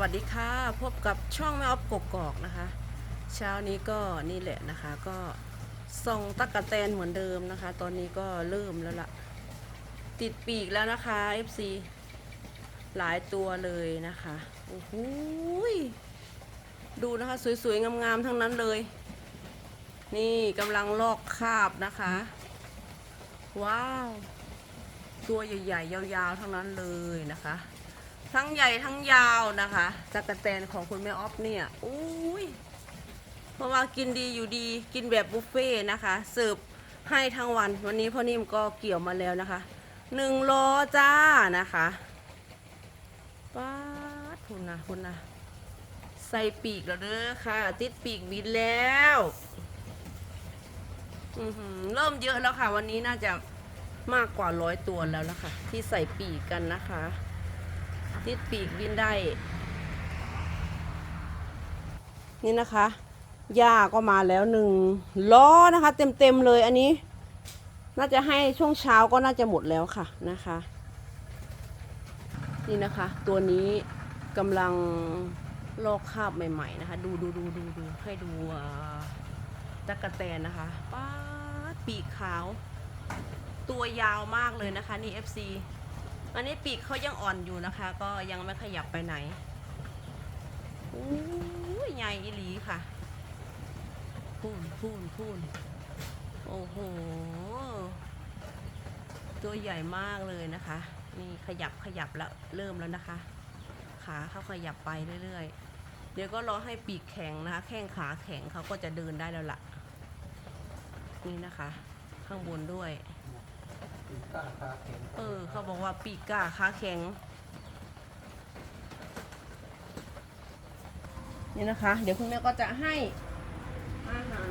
วัสดีค่ะ พบกับช่องแม่ออฟกกอกนะคะ เช้านี้ก็นี่แหละนะคะ ก็ส่องตักกะแตนเหมือนเดิมนะคะ ตอนนี้ก็เริ่มแล้วล่ะ ติดปีกแล้วนะคะ FC หลายตัวเลยนะคะ โอ้โหดูนะคะสวยๆ งามๆ ทั้งนั้นเลย นี่กำลังลอกคราบนะคะ ว้าว ตัวใหญ่ๆ ยาวๆ ทั้งนั้นเลยนะคะ ทั้งใหญ่ทั้งยาวนะคะจักรแตนของคุณแม่ออฟเนี่ยอุ้ยเพราะว่ากินดีอยู่ดีกินแบบบุฟเฟ่ต์นะคะเสิร์ฟให้ทั้งวัน วันนี้พ่อนิ่มก็เกี่ยวมาแล้วนะคะหนึ่งโลจ้านะคะป้าดคุณนะคุณนะใส่ปีกแล้วเด้อค่ะ ติดปีกบินแล้วเริ่มเยอะแล้วค่ะ วันนี้น่าจะมากกว่าร้อยตัวแล้วละคะที่ใส่ปีกกันนะคะ ติดปีกบินได้ นี่นะคะหญ้าก็มาแล้วหนึ่งล้อนะคะเต็มเต็มๆเลยอันนี้ น่าจะให้ช่วงเช้าก็น่าจะหมดแล้วค่ะนะคะ นี่นะคะ ตัวนี้กำลังลอกคราบใหม่ ๆ นะคะ ดูดูดูดูดูให้ดูอ่าตักกะแตนนะคะป้าปีกขาว ตัวยาวมากเลยนะคะ นี่ FC อันนี้ปีกเขายังอ่อนอยู่นะคะ ก็ยังไม่ขยับไปไหนอู้ยใหญ่อีหลีค่ะ พูนพูนพูนโอ้โห ตัวใหญ่มากเลยนะคะ นี่ขยับขยับแล้วเริ่มแล้วนะคะ ขาเขาขยับไปเรื่อยๆ เดี๋ยวก็รอให้ปีกแข็งนะคะ แข้งขาแข็งเขาก็จะเดินได้แล้วล่ะ นี่นะคะ ข้างบนด้วย กล้าคาแข็งเออ เขาบอกว่าปีกกาขาแข็ง นี่นะคะ เดี๋ยวคุณแม่ก็จะให้อาหาร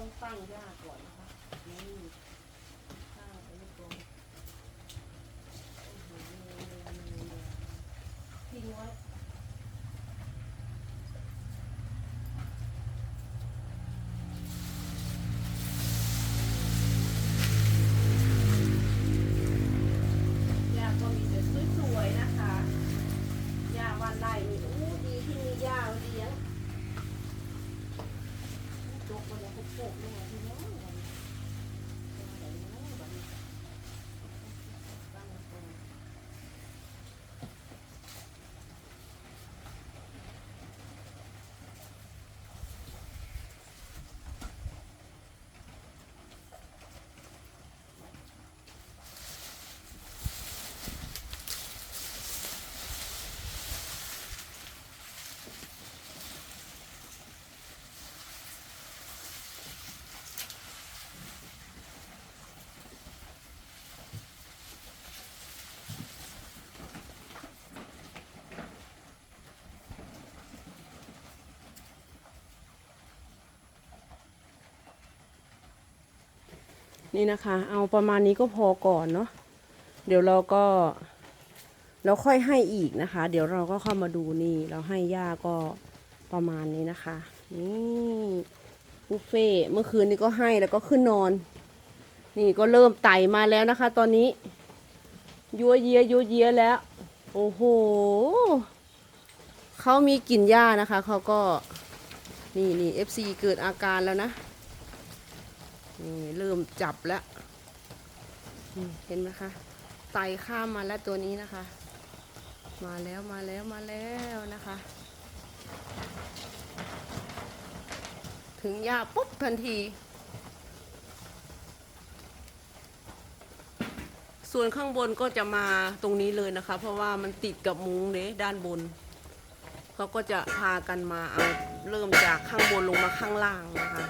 ต้องตั้งหญ้าก่อนนะคะนี่ จกไปแล้วพวกๆเนี่ยพี่น้อง นี่นะคะ เอาประมาณนี้ก็พอก่อนเนาะเดี๋ยวเราก็เราค่อยให้อีกนะคะ เดี๋ยวเราก็เข้ามาดูนี่ เราให้ย่าก็ประมาณนี้นะคะนี่บุฟเฟ่เมื่อคืนนี้ก็ให้แล้วก็ขึ้นนอน นี่ก็เริ่มไต่มาแล้วนะคะ ตอนนี้ยัวเยียยัวเยียแล้ว โอ้โหเขามีกลิ่นหญ้านะคะเขาก็นี่นี่ FC เกิดอาการแล้วนะ นี่เริ่มจับแล้วเห็นไหมคะไต่ข้ามมาแล้วตัวนี้นะคะ มาแล้วมาแล้วมาแล้วนะคะ ถึงหญ้าปุ๊บทันที ส่วนข้างบนก็จะมาตรงนี้เลยนะคะ เพราะว่ามันติดกับมุ้งเนี้ด้านบนเขาก็จะพากันมาเอาเริ่มจากข้างบนลงมาข้างล่างนะคะ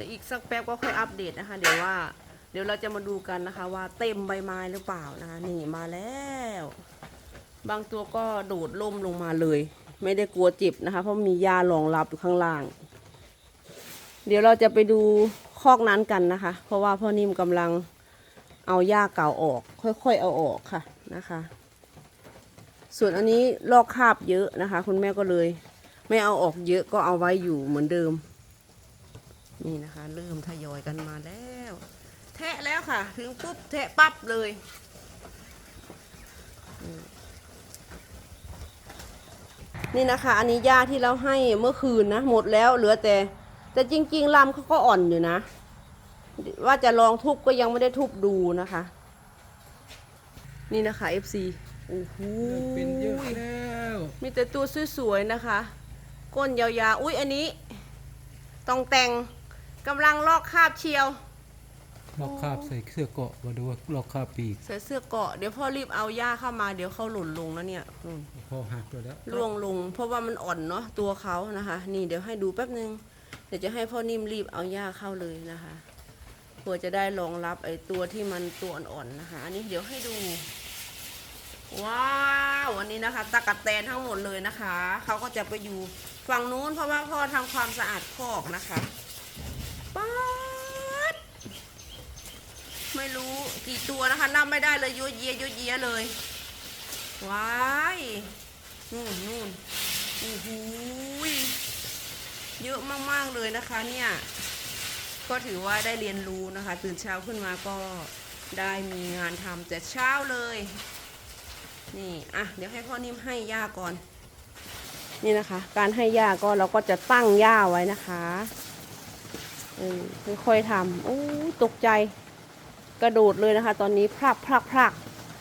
ดี๋ยวอีกสักแป๊บก็ค่อยอัปเดตนะคะ เดี๋ยวว่า เดี๋ยวเราจะมาดูกันนะคะ ว่าเต็มใบไม้หรือเปล่านะคะนี่มาแล้ว บางตัวก็โดดล่มลงมาเลย ไม่ได้กลัวเจ็บนะคะ เพราะมียารองรับอยู่ข้างล่าง เดี๋ยวเราจะไปดูคอกนั้นกันนะคะ เพราะว่าพ่อนิ่มกำลังเอาหญ้าเก่าออก ค่อยๆเอาออกค่ะนะคะ ส่วนอันนี้ลอกคาบเยอะนะคะ คุณแม่ก็เลย ไม่เอาออกเยอะก็เอาไว้อยู่เหมือนเดิม นี่นะคะ เริ่มทยอยกันมาแล้ว แทะแล้วค่ะ ถึงปุ๊บแทะปั๊บเลยอืมนี่นะคะ อันนี้หญ้าที่เราให้เมื่อคืนนะ หมดแล้วเหลือแต่ แต่จริงๆลำเขาก็อ่อนอยู่นะ ว่าจะลองทุบก็ยังไม่ได้ทุบดูนะคะ นี่นะคะ FC โอ้โหเป็นเยอะแล้วมีแต่ตัวสวยๆนะคะ ก้นยาวๆ อุ้ยอันนี้ ต้องแต่ง กำลังลอกคราบเชียว ลอกคราบใส่เสื้อเกราะมาดูว่าลอกคราบปีกใส่เสื้อเกราะเดี๋ยวพ่อรีบเอาหญ้าเข้ามาเดี๋ยวเขาหล่นลงแล้วเนี่ยนู่นพอหักตัวแล้วล่วงลง เพราะว่ามันอ่อนเนาะตัวเขานะคะ นี่เดี๋ยวให้ดูแป๊บนึง เดี๋ยวจะให้พ่อนิ่มรีบเอาหญ้าเข้าเลยนะคะเพื่อจะได้รองรับไอ้ตัวที่มันตัวอ่อนๆนะคะ อันนี้เดี๋ยวให้ดู ว้าววันนี้นะคะตะกัดแตนทั้งหมดเลยนะคะเขาก็จะไปอยู่ฝั่งนู้นเพราะว่าพ่อทำความสะอาดคอกนะคะ ป๊าดไม่รู้กี่ตัวนะคะนับไม่ได้เลยยั่วเยียยั่วเยียเลย ว้ายนู่นนู่นโอ้โหเยอะมาก ๆ เลยนะคะเนี่ย ก็ถือว่าได้เรียนรู้นะคะ ตื่นเช้าขึ้นมาก็ได้มีงานทำแต่เช้าเลย นี่ อะ เดี๋ยวให้พ่อนิ่มให้ย่าก่อน นี่นะคะ การให้ย่าก็เราก็จะตั้งย่าไว้นะคะ เออค่อยๆทำโอ้ตกใจกระโดดเลยนะคะ ตอนนี้พรักพรักพรัก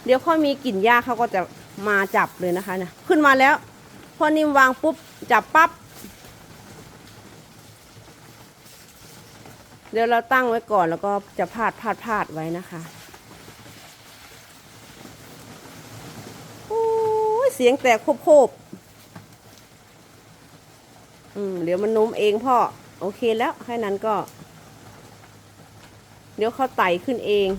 เดี๋ยวค่อมีกลิ่นหญ้าเขาก็จะมาจับเลยนะคะเนี่ยขึ้นมาแล้ว พอนิ่มวางปุ๊บจับปั๊บเดี๋ยวเราตั้งไว้ก่อนแล้วก็จะพาดพาดพาดไว้นะคะโอ้เสียงแตกโคบๆอืมเดี๋ยวมันนุ่มเองพ่อ โอเคแล้วแค่นั้นก็ เดี๋ยวเขาไต่ขึ้นเอง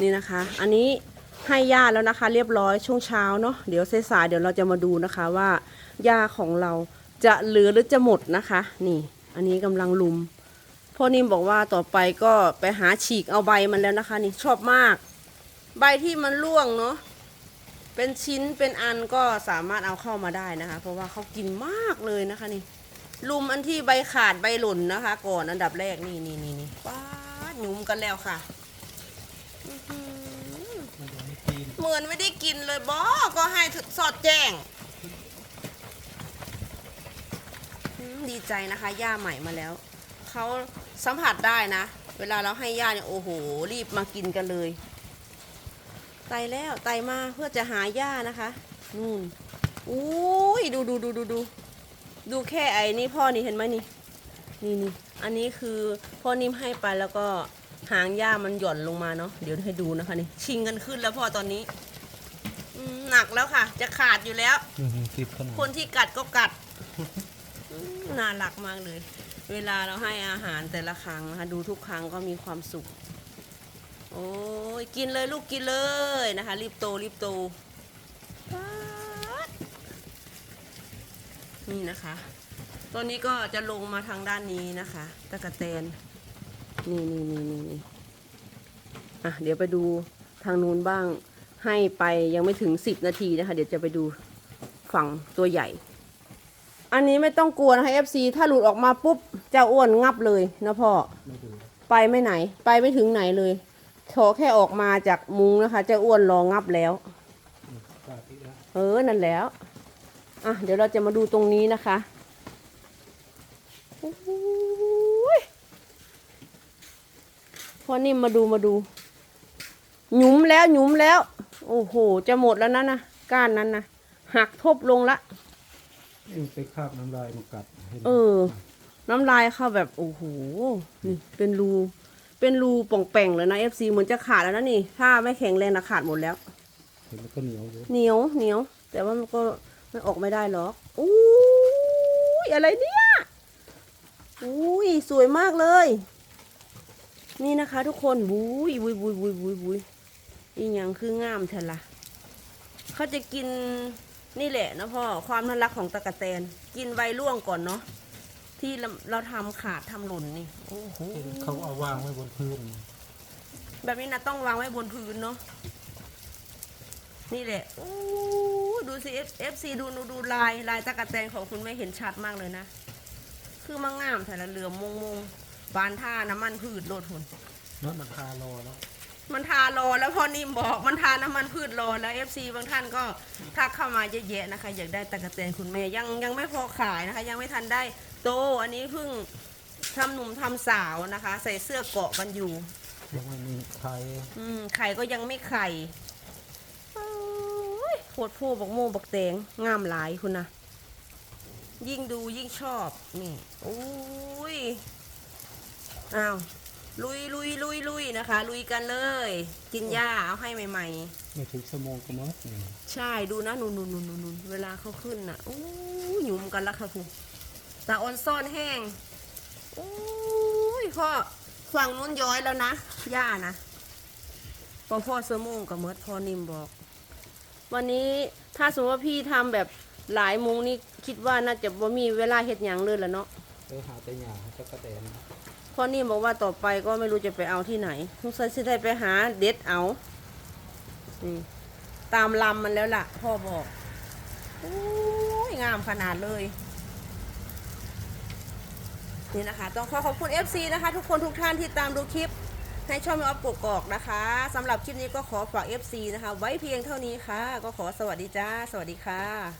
นี่นะคะ อันนี้ให้ยาแล้วนะคะ เรียบร้อยช่วงเช้าเนาะเดี๋ยวสายๆเดี๋ยวเราจะมาดูนะคะว่าหญ้าของเราจะเหลือหรือจะหมดนะคะ นี่ อันนี้กำลังลุมพ่อนิ่มบอกว่าต่อไปก็ไปหาฉีกเอาใบมันแล้วนะคะ นี่ชอบมาก ใบที่มันร่วงเนาะ เป็นชิ้นเป็นอันก็สามารถเอาเข้ามาได้นะคะ เพราะว่าเขากินมากเลยนะคะนี่ลุมอันที่ใบขาดใบหล่นนะคะ ก่อนอันดับแรกนี่นี่นี่นี่ป้าดหยุมกันแล้วค่ะเหมือนไม่ได้กินเลยบอก็ให้สอดแจ้ง ดีใจนะคะย่าใหม่มาแล้ว เขาสัมผัสได้นะ เวลาเราให้ย่าเนี่ยโอ้โห รีบมากินกันเลย ไตแล้วไตมาเพื่อจะหาย่านะคะนู่นอุ้ยดูดูดูดูดูดูแค่ไอ้นี่พ่อนี่เห็นไหมนี่นี่นี่อันนี้คือพ่อนิ่มให้ไปแล้วก็หางย่ามันหย่อนลงมาเนาะเดี๋ยวให้ดูนะคะนี่ชิงกันขึ้นแล้วพ่อตอนนี้อืมหนักแล้วค่ะ จะขาดอยู่แล้วอื้อหือติดขนาดคนที่กัดก็กัดอืมน่ารักมากเลย เวลาเราให้อาหารแต่ละครั้งนะคะดูทุกครั้งก็มีความสุข โอ้ยกินเลยลูกกินเลยนะคะ รีบโตรีบโตป๊าดนี่นะคะตัวนี้ก็จะลงมาทางด้านนี้นะคะตะกะแตนนี่นี่นี่นี่นี่อะเดี๋ยวไปดูทางนู้นบ้างให้ไปยังไม่ถึงสิบนาทีนะคะ เดี๋ยวจะไปดูฝั่งตัวใหญ่ อันนี้ไม่ต้องกลัวนะคะ FC ถ้าหลุดออกมาปุ๊บเจ้าอ้วนงับเลยนะพ่อไม่ดูไปไม่ไหน ไปไม่ถึงไหนเลย ขอแค่ออกมาจากมุงนะคะเจ้าอ้วนรองับแล้วอืมกล้าติดแล้ว เออ นั่นแล้ว อะ เดี๋ยวเราจะมาดูตรงนี้นะคะโอ้โหยพอนิ่มมาดูมาดู หยุมแล้วหยุมแล้ว โอ้โห จะหมดแล้วนะนะก้านนั้นนะหักทบลงละนี่มันไปคาบน้ำลายมันกัดห็นไหมเออ น้ำลายเข้าแบบ โอ้โห นี่เป็นรู เป็นรูป่องแป่งเลยนะ FC เหมือนจะขาดแล้วนะนี่ ถ้าไม่แข็งแรงนะขาดหมดแล้วเห็นแล้วก็เหนียวอยู่เหนียวเหนียว แต่ว่ามันก็มันออกไม่ได้หรอกอุ้ยอะไรเนี่ยอุ้ยสวยมากเลย นี่นะคะทุกคนบุยบุยบุยบุยบุยบุยอีหยังคืองามเถอะละเขาจะกินนี่แหละนะพ่อความน่ารักของตะกะแตน กินใบร่วงก่อนเนาะ ที่เราเราทำขาดทำหล่นนี่โอ้โหเขาเอาวางไว้บนพื้นแบบนี้นะต้องวางไว้บนพื้นเนาะนี่แหละโอ้ดูสิเอฟซีดูดูดูลายลายตะกะแตนของคุณแม่เห็นชัดมากเลยนะ คือมังงามแต่ละเหลือมมงมงบานท่าน้ำมันพืชโลดหุนเนาะมันทารอแล้วมันทารอแล้วพอนิ่มบอกมันทาน้ำมันพืชรอแล้วเอฟซีบางท่านก็ทักเข้ามาเยอะแยะนะคะ อยากได้ตะกะแตนคุณแม่ยังยังไม่พอขายนะคะ ยังไม่ทันได้ โต อันนี้เพิ่งทำหนุ่มทำสาวนะคะ ใส่เสื้อเกาะกันอยู่ ยังไม่มีใครอืมไข่ก็ยังไม่ไข่โอ้ยโคตรผู้บักโมบักแตงงามหลายคุณนะยิ่งดูยิ่งชอบ นี่โอ้ยอ้าวลุยลุยลุยลุยนะคะ ลุยกันเลย กินหญ้าเอาให้ใหม่ไม่ถึงชั่วโมงก็มั้งนี่ ๆ ใช่ดูนะนูนนูนนูนนูนนูนเวลาเขาขึ้นน่ะโอ้ยหยุมกันละค่ะคุณ ตาออนซ่อนแห้งโอ้ยพ่อฝั่งนู้นย้อยแล้วนะหญ้านะพอพ่อสมงกับเมิดพ่อนิ่มบอก วันนี้ถ้าสมมติว่าพี่ทำแบบหลายมุงนี่คิดว่าน่าจะบ่มีเวลาเฮ็ดหยังเลยละเนาะเออหาแต่หญ้าตะกะแตนพ่อนิ่มบอกว่าต่อไปก็ไม่รู้จะไปเอาที่ไหนสงสัยสิได้ไปหาเด็ดเอานี่ตามลำมันแล้วล่ะ พ่อบอกโอ้ยงามขนาดเลย นี่นะคะ ต้องขอขอบคุณ FC นะคะ ทุกคนทุกท่านที่ตามดูคลิปในช่องแม่ออฟกกอกนะคะสำหรับคลิปนี้ก็ขอฝาก FC นะคะ ไว้เพียงเท่านี้ค่ะ ก็ขอสวัสดีจ้า สวัสดีค่ะ